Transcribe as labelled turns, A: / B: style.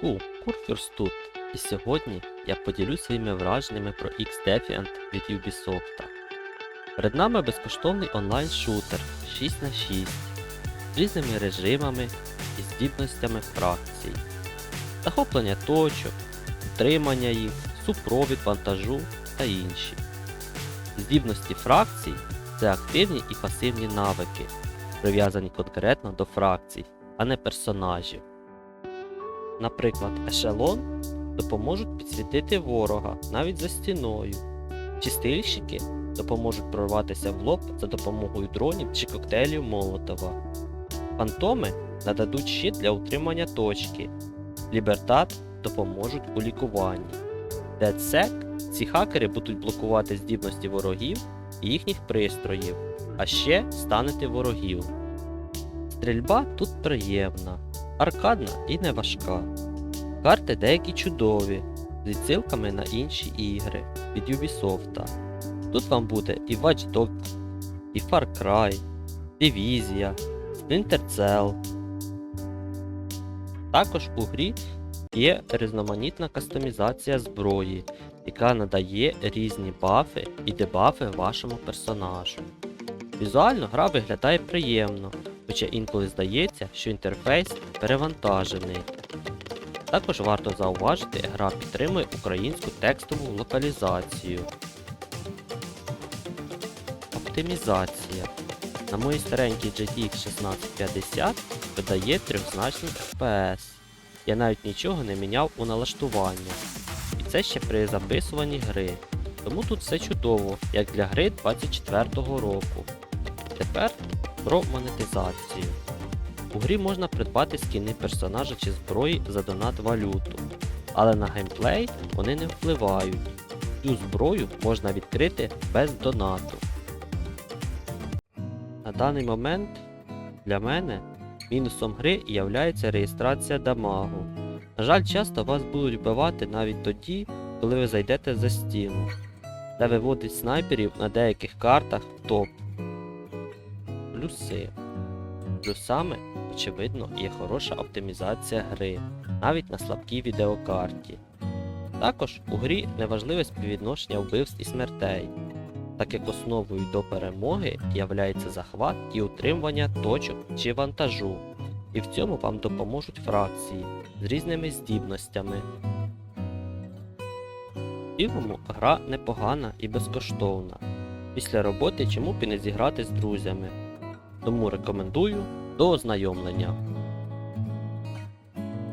A: зв'язку Курфюрст тут, і сьогодні я поділюсь своїми враженнями про X-Defiant від Ubisoft. Перед нами безкоштовний онлайн-шутер 6 на 6 з різними режимами і здібностями фракцій, захоплення точок, утримання їх, супровід вантажу та інші. Здібності фракцій це активні і пасивні навики, прив'язані конкретно до фракцій, а не персонажів. Наприклад, ешелон допоможуть підсвітити ворога навіть за стіною. Чистильщики допоможуть прорватися в лоб за допомогою дронів чи коктейлів Молотова. Фантоми нададуть щит для утримання точки. Лібертат допоможуть у лікуванні. DedSec ці хакери будуть блокувати здібності ворогів і їхніх пристроїв, а ще станете ворогів. Стрільба тут приємна, аркадна і не важка. Карти деякі чудові, з відсилками на інші ігри від Ubisoft. Тут вам буде і Watch Dogs, і Far Cry, Дивізія, Splinter Cell. Також у грі є різноманітна кастомізація зброї, яка надає різні бафи і дебафи вашому персонажу. Візуально гра виглядає приємно, хоча інколи здається, що інтерфейс перевантажений. Також варто зауважити, гра підтримує українську текстову локалізацію. Оптимізація. На моїй старенькій GTX 1650 видає трьохзначний FPS. Я навіть нічого не міняв у налаштуваннях. І це ще при записуванні гри. Тому тут все чудово, як для гри 24-го року. Тепер про монетизацію. У грі можна придбати скіни персонажа чи зброї за донат валюту, але на геймплей вони не впливають. Цю зброю можна відкрити без донату. На даний момент для мене мінусом гри являється реєстрація дамагу. На жаль, часто вас будуть вбивати навіть тоді, коли ви зайдете за стіну, де виводить снайперів на деяких картах топ. Плюси. Плюсами, очевидно, є хороша оптимізація гри, навіть на слабкій відеокарті. Також у грі неважливе співвідношення вбивств і смертей, так як основою до перемоги являється захват і утримування точок чи вантажу, і в цьому вам допоможуть фракції з різними здібностями. В цілому гра непогана і безкоштовна. Після роботи чому б і не зіграти з друзями. Тому рекомендую до ознайомлення.